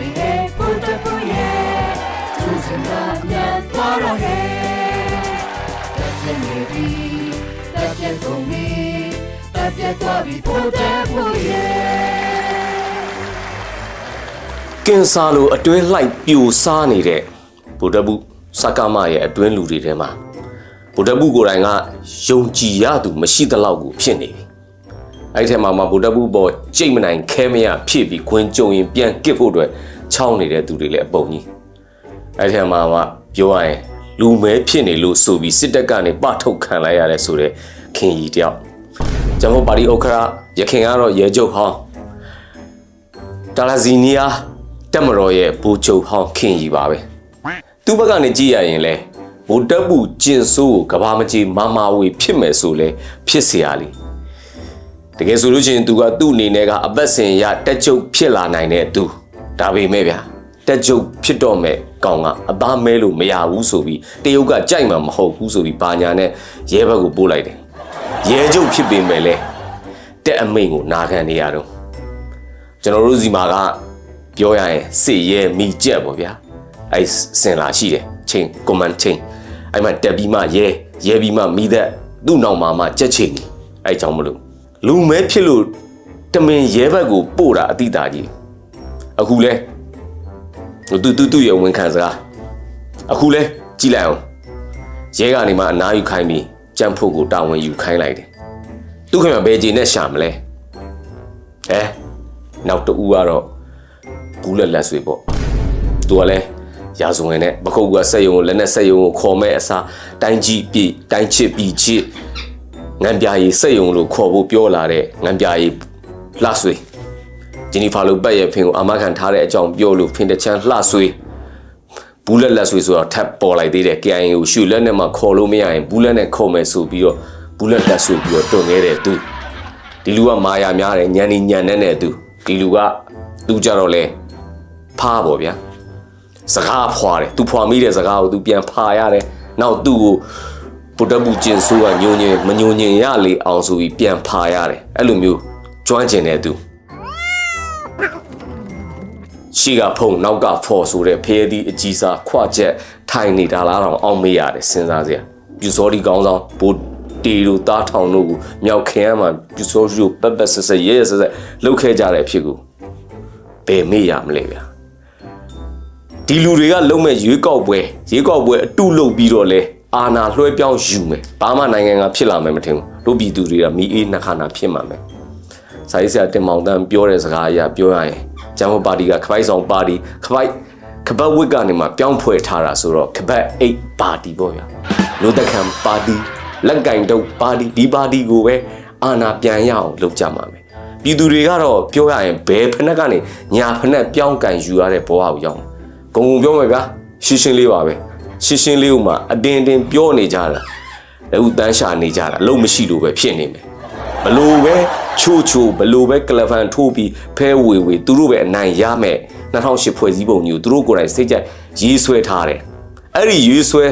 ပြီဟဲ့ဘုဒ္ဓဘုရဲ့သူစင်တာမြန်သွားတော့ဟဲ့တက်ပြည့်နေပြီတက်ပြည့်ကုန်ပြီတက်ပြည့်သွားပြီဘုဒ္ဓဘုရဲ့ကင်ဆာလိုအတွင်းလှိုက်ပြိုစားနေတဲ့ဗုဒ္ဓဘုစကမရဲ့အတွင်းလူတွေထဲမှာဗုဒ္ဓဘုကိုယ်တိုင်ကယုံကြည်ရသူမရှိသလောက်ကိုဖြစ်နေပြီအဲ့ဒီထဲမှာမှဗုဒ္ဓဘုပေါ်ကြိတ်မနိုင်ခဲမရဖြစ်ပြီးခွင်းကြုံရင်ပြန်ကစ်ဖို့အတွက် ချောင်းနေတဲ့သူတွေလည်းအပုံကြီးအဲ့ဒီထဲမှာမှပြောရရင်လူမဲဖြစ်နေလို့ဆိုပြီးစစ်တပ်ကနေပထုတ်ခံလိုက်ရတယ်ဆိုတဲ့ခင်ကြီးတယောက်ကျွန်တော်ပါတီဥက္ခရာရခင်ကတော့ရဲချုပ်ဟောင်း တာလာဇီနီယာတက်မတော်ရဲ့ဘူချုပ်ဟောင်းခင်ကြီးပါပဲသူ့ဘက်ကနေကြည့်ရရင်လဲဗိုလ်တပ်ဘူးကျင်ဆိုးကိုကဘာမကြီးမမဝေဖြစ်မယ်ဆိုလဲဖြစ်เสียရလीတကယ်ဆိုလို့ရှိရင်သူကသူ့အနေနဲ့ကအပတ်စဉ်ရတက်ချုပ်ဖြစ်လာနိုင်တဲ့သူ ဒါပေမဲ့ဗျာတက်ချုပ်ဖြစ်တော့မဲ့ကောင်ကအသားမဲလို့မရဘူးဆိုပြီးတရုတ်ကကြိုက်မှာမဟုတ်ဘူးဆိုပြီးဘာညာနဲ့ရဲဘက်ကိုပို့လိုက်တယ်ရဲချုပ်ဖြစ်ပေမဲ့လဲတက်အမိန်ကိုနာခံနေရတော့ကျွန်တော်တို့စီမှာကပြောရရင်စေရဲမိကြက်ပေါ့ဗျာအဲ့စင်လာရှိတယ်ချင်းကွန်မန်ချင်းအဲ့မှာတက်ပြီးမှရဲရဲပြီးမှမိသက်သူ့နောက်မှာမှကြက်ချင်းအဲ့ကြောင့်မလို့လူမဲဖြစ်လို့တမင်ရဲဘက်ကိုပို့တာအတိတာကြီး အခုလဲသူသူသူ့ရဲ့ဝန်ခံစကားအခုလဲကြည်လိုက်အောင်ရဲကနေမှအနားယူခိုင်းပြီးကြံဖို့ကိုတာဝန်ယူခိုင်းလိုက်တယ်သူခင်ဗျဘယ်ဂျီနဲ့ရှာမလဲအဲနောက်တူကတော့ဘူးလက်လက်ဆွေပေါ့သူကလည်းရာဇဝင်နဲ့ပခုတ်ကဆက်ယုံကိုလက်နဲ့ဆက်ယုံကိုခေါ်မဲ့အစားတိုင်းကြီးပြည်တိုင်းချစ်ပြည်ချစ်ငံပြာရီဆက်ယုံလို့ခေါ်ဖို့ပြောလာတဲ့ငံပြာရီလှဆွေ ဂျီနီဖာလိုပတ်ရဲ့ဖင်ကိုအမခံထားတဲ့အကြောင်းပြောလို့ဖင်တချမ်းလှဆွေဘူးလက်လက်ဆွေဆိုတော့ထပ်ပေါ်လိုက်သေးတယ် KIA ကိုရှူလက်နဲ့မှခေါ်လို့မရရင်ဘူးလက်နဲ့ခေါ်မယ်ဆိုပြီးတော့ဘူးလက်လက်ဆွေပြီးတော့တွန်ခဲ့တဲ့သူဒီလူကမာယာများတယ်ညံနေညံနေတဲ့သူဒီလူကသူကြတော့လဲဖားပေါ့ဗျာစကားဖွာတယ်သူဖွာမိတဲ့စကားကိုသူပြန်ဖာရတယ်နောက်သူ့ကိုဗုဒ္ဓဘုကျင်ဆိုးကညိုညင်မညိုညင်ရလေအောင်ဆိုပြီးပြန်ဖာရတယ်အဲ့လိုမျိုးကျွမ်းကျင်တဲ့သူ ရှိကဖုံနောက်ကဖော်ဆိုတဲ့ဖဲဒီအကြီးစားခွချက်ထိုင်နေတာလားတော့အောင်မေးရတယ်စဉ်းစားစရာပြူစောဒီကောင်းဆောင်ဘိုးတီတို့တားထောင်တို့ကိုမြောက်ခင်ရမှာပြူစောရှိကိုပက်ပက်ဆက်ဆက်ရဲရဲဆက်ဆက်လှုပ်ခဲ့ကြတဲ့အဖြစ်ကိုဘယ်မေ့ရမလဲဗျာဒီလူတွေကလုံးမဲ့ရွေးကောက်ပွဲရွေးကောက်ပွဲအတုလုပ်ပြီးတော့လဲအာနာလွှဲပြောင်းယူမယ်ဘာမှနိုင်ငံကဖြစ်လာမယ်မထင်ဘူးတို့ပြည်သူတွေကမိအေးနှခါနာဖြစ်မှာမယ်စာရေးဆရာတင်မောင်တန်းပြောတဲ့စကားအရပြောရရင် ဂျမ်မပါတီကခပိုက်ဆောင်ပါတီခပိုက်ခပတ်ဝစ်ကနေမှပြောင်းဖွဲ့ထားတာဆိုတော့ခပတ်8ပါတီပေါ့ဗျာလူသက်ခံပါတီလက်ကင်တုပ်ပါတီဒီပါတီကိုပဲအာနာပြန်ရအောင်လုပ်ကြမှာမယ်ပြည်သူတွေကတော့ပြောရရင်ဘယ်ဖက်နဲ့ကနေညာဖက်နဲ့ပြောင်းကန်ယူရတဲ့ဘဝကိုရောက်ဂုံဂုံပြောမယ်ဗျာရှင်းရှင်းလေးပါပဲရှင်းရှင်းလေးဥမှာအတင်းတင်းပြောနေကြတာအခုတန်းရှာနေကြတာအလုံးမရှိလို့ပဲဖြစ်နေမယ် ဘလို့ပဲချိုးချိုးဘလို့ပဲကလဖန်ထိုးပြီးဖဲဝေဝေသူတို့ပဲအနိုင်ရမယ်2008ဖွဲ့စည်းပုံကြီးကိုသူတို့ကိုယ်တိုင်စိတ်ကြိုက်ရေးဆွဲထားတယ်အဲ့ဒီရေးဆွဲ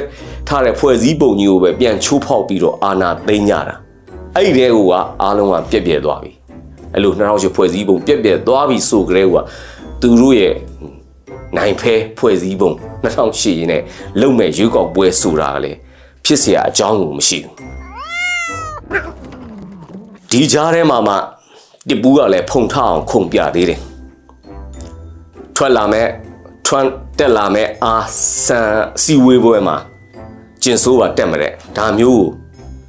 ထားတဲ့ဖွဲ့စည်းပုံကြီးကိုပဲပြန်ချိုးဖောက်ပြီးတော့အာဏာသိမ်းကြတာအဲ့ဒီတဲကအားလုံးကပြက်ပြက်သွားပြီအဲ့လို2008ဖွဲ့စည်းပုံပြက်ပြက်သွားပြီဆိုကြတဲ့ကသူတို့ရဲ့နိုင်ဖဲဖွဲ့စည်းပုံ2008ရင်းနဲ့လုံမဲ့ရွေးကောက်ပွဲဆိုတာကလည်းဖြစ်เสียအကြောင်းကိုမရှိဘူး ဒီကြားထဲမှာမှတစ်ပူးကလည်းဖုန်ထအောင်ခုန်ပြသေးတယ်ထွက်လာမဲ့ထွက်တက်လာမဲ့အာဆန်စီဝေးပွဲမှာကျင်ဆိုးပါတက်မတဲ့ဒါမျိုးကို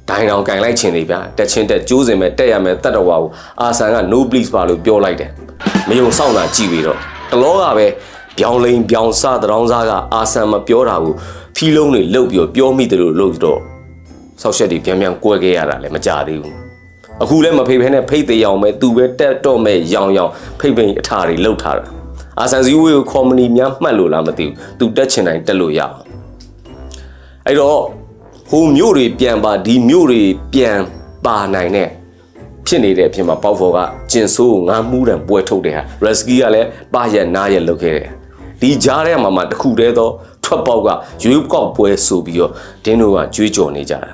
ဒိုင်အောင်ကင်လိုက်ခြင်းတွေဗျာတက်ချင်းတက်ကျိုးစင်မဲ့တက်ရမဲ့တတ်တော်ဝါကိုအာဆန်က no please ပါလို့ပြောလိုက်တယ်မယုံဆောင်တာကြည့်ပြီးတော့တလောကပဲပြောင်းလိန်ပြောင်းစတရောင်းစားကအာဆန်မပြောတာကိုဖီးလုံးတွေလှုပ်ပြီးတော့ပြောမိတယ်လို့လှုပ်တော့ဆောက်ရှက်တွေပြန်ပြန်ကွဲခဲ့ရတာလည်းမကြသေးဘူး အခုလည်းမဖိတ်ဖဲနဲ့ဖိတ်သေးအောင်ပဲသူပဲတက်တော့မဲ့ရောင်ရောင်ဖိတ်ဖိတ်အထာတွေလှုပ်ထားတာအာဆန်ဇီဝေကိုကော်မနီများမှတ်လို့လားမသိဘူးသူတက်ချင်တိုင်းတက်လို့ရအောင်အဲ့တော့ဟိုမြို့တွေပြန်ပါဒီမြို့တွေပြန်ပါနိုင်တဲ့ဖြစ်နေတဲ့အဖြစ်မှာပေါက်ဖော်ကကျင်ဆိုးကိုငါမှုတံပွဲထုတ်တယ်ဟာရက်စကီကလည်းပါရက်နားရက်လုပ်ခဲ့တယ်ဒီကြားထဲမှာမှတစ်ခုတည်းသောထွက်ပေါက်ကရွေးကောက်ပွဲဆိုပြီးတော့ဒင်းတို့ကကြွေးကြော်နေကြတာ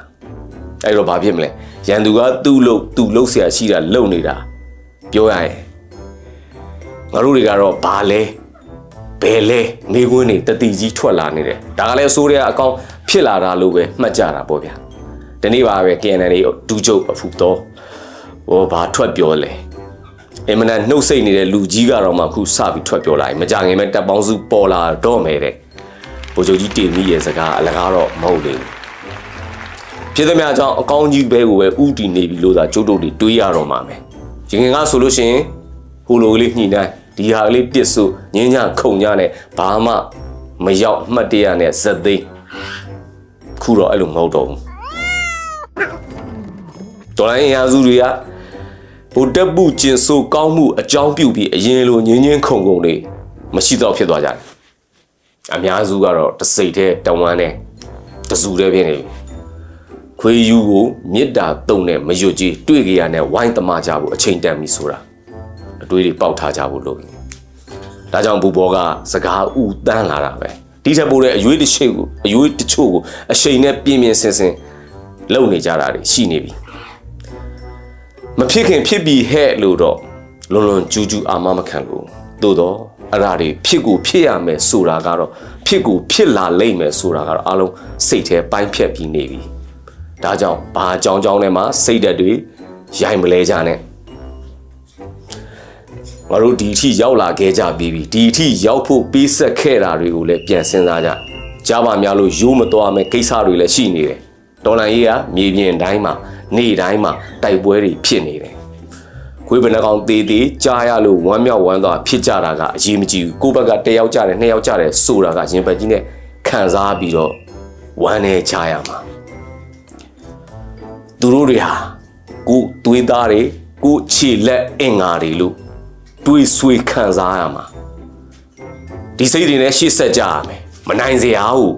အဲ့တော့ဘာဖြစ်မလဲ ရန်သူကသူ့လို့သူ့လို့ဆရာရှိတာလုံနေတာပြောရရင်ငါတို့တွေကတော့ဘာလဲဘယ်လဲမိကွင်းတွေတတိကြီးထွက်လာနေတယ်ဒါကလည်းအစိုးရအကောင်ဖြစ်လာတာလို့ပဲမှတ်ကြတာပေါ့ဗျာဒီနေ့ပါပဲ KNL ဒူးချုပ်အဖူတော့ဟိုဘာထွက်ပြောလဲအင်မနန်နှုတ်ဆက်နေတဲ့လူကြီးကတော့မှအခုစပြီးထွက်ပြောလာပြီမကြခင်မဲ့တပ်ပေါင်းစုပေါ်လာတော့မယ်တဲ့ဗိုလ်ချုပ်ကြီးတင်မိရဲ့စကားအလကားတော့မဟုတ်လေဘူး ဖြစ်သမျှအကြောင်းအကောင်းကြီးပဲကိုပဲဥတီနေပြီလို့သာကျုပ်တို့တွေတွေးရတော့မှာမယ်ရင်ခင်ကဆိုလို့ရှိရင်ဟိုလိုကလေးညှိနှိုင်းဒီဟာကလေးပြစ်စုငင်းညခုံညနဲ့ဘာမှမရောက်အမှတ်တရနဲ့ဇက်သိမ်းခုတော့အဲ့လိုမဟုတ်တော့ဘူးတော်လိုင်းအင်အားစုတွေကဗုဒ္ဓပုကျင်ဆိုကောင်းမှုအကြောင်းပြုပြီးအရင်လိုငင်းငင်းခုံခုံလေးမရှိတော့ဖြစ်သွားကြတယ်အများစုကတော့တစိတ်တဲ့တဝမ်းနဲ့တစုတဲ့ဖြစ်နေပြီ ခွေးယူကိုမေတ္တာတုံနဲ့မရွတ်ကြီးတွေ့ကြရတဲ့ဝိုင်းသမားကြဖို့အချိန်တန်ပြီဆိုတာအတွေးတွေပေါက်ထားကြဖို့လိုပြီဒါကြောင့်ဘူဘောကစကားဥတန်းလာတာပဲဒီထက်ပိုတဲ့အရွေးတစ်ချို့ကိုအရွေးတချို့ကိုအချိန်နဲ့ပြင်းပြင်းစင်စင်လုံနေကြတာတွေရှိနေပြီမဖြစ်ခင်ဖြစ်ပြီးဟဲ့လို့တော့လွန်လွန်ကျူးကျူးအာမမခံလို့သို့တော့အဲ့ဒါတွေဖြစ်ကိုဖြစ်ရမယ်ဆိုတာကတော့ဖြစ်ကိုဖြစ်လာလိမ့်မယ်ဆိုတာကတော့အလုံးစိတ်ထဲပိုင်းဖြတ်ပြီးနေပြီ ဒါကြောင့်ဘာအကြောင်းကြောင်းနဲ့မှစိတ်ဓာတ်တွေရိုင်မလဲကြနဲ့ငါတို့ဒီအထိရောက်လာခဲ့ကြပြီးပြီဒီအထိရောက်ဖို့ပေးဆက်ခဲ့တာတွေကိုလည်းပြန်စဉ်းစားကြကြားပါများလို့ရိုးမသွားမယ်ကိစ္စတွေလည်းရှိနေတယ်တော်လန်ကြီးကမြေပြင်တိုင်းမှာနေ့တိုင်းမှာတိုက်ပွဲတွေဖြစ်နေတယ်ခွေးဘယ်နှကောင်သေးသေးကြားရလို့ဝမ်းမြောက်ဝမ်းသာဖြစ်ကြတာကအရေးမကြီးဘူးကိုယ့်ဘက်ကတစ်ယောက်ကြတယ်နှစ်ယောက်ကြတယ်ဆိုတာကရင်ပတ်ကြီးနဲ့ခံစားပြီးတော့ဝမ်းနေချရမှာ သူတို့တွေဟာကိုယ်သွေးသားတွေကိုယ်ခြေလက်အင်္ဂါတွေလို့တွေးဆွေးခံစားရမှာဒီစိတ်တွေနဲ့ရှေ့ဆက်ကြရမယ်မနိုင်စရာဘူး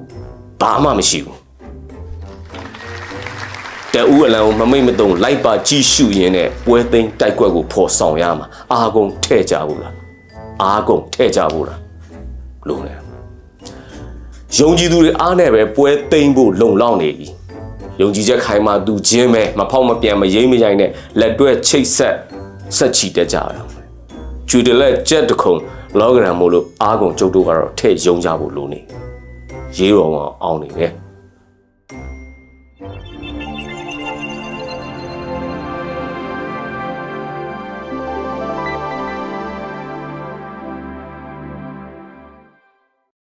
ဘာမှမရှိဘူးတအူးအလံကိုမမိတ်မတုံလိုက်ပါကြည့်ရှုရင်းနဲ့ပွဲသိမ်းတိုက်ကွက်ကိုဖော်ဆောင်ရမှာအာကုန်ထဲ့ကြဘူးလားအာကုန်ထဲ့ကြဘူးလားလုံးနေယုံကြည်သူတွေအားနဲ့ပဲပွဲသိမ်းဖို့လုံလောက်နေပြီ ယုံကြည်ချက်ခိုင်မာသူချင်းပဲမဖောက်မပြန်မရိမ့်မရိုင်းနဲ့လက်တွဲချိတ်ဆက်ဆက်ချီတက်ကြရအောင်ကျွေတလက်ကြက်တခုံလောဂရမ်မို့လို့အာကုန်ကျုပ်တို့ကတော့ထဲ့ယုံကြဖို့လိုနေရေးတော်အောင်အောင်နေတယ်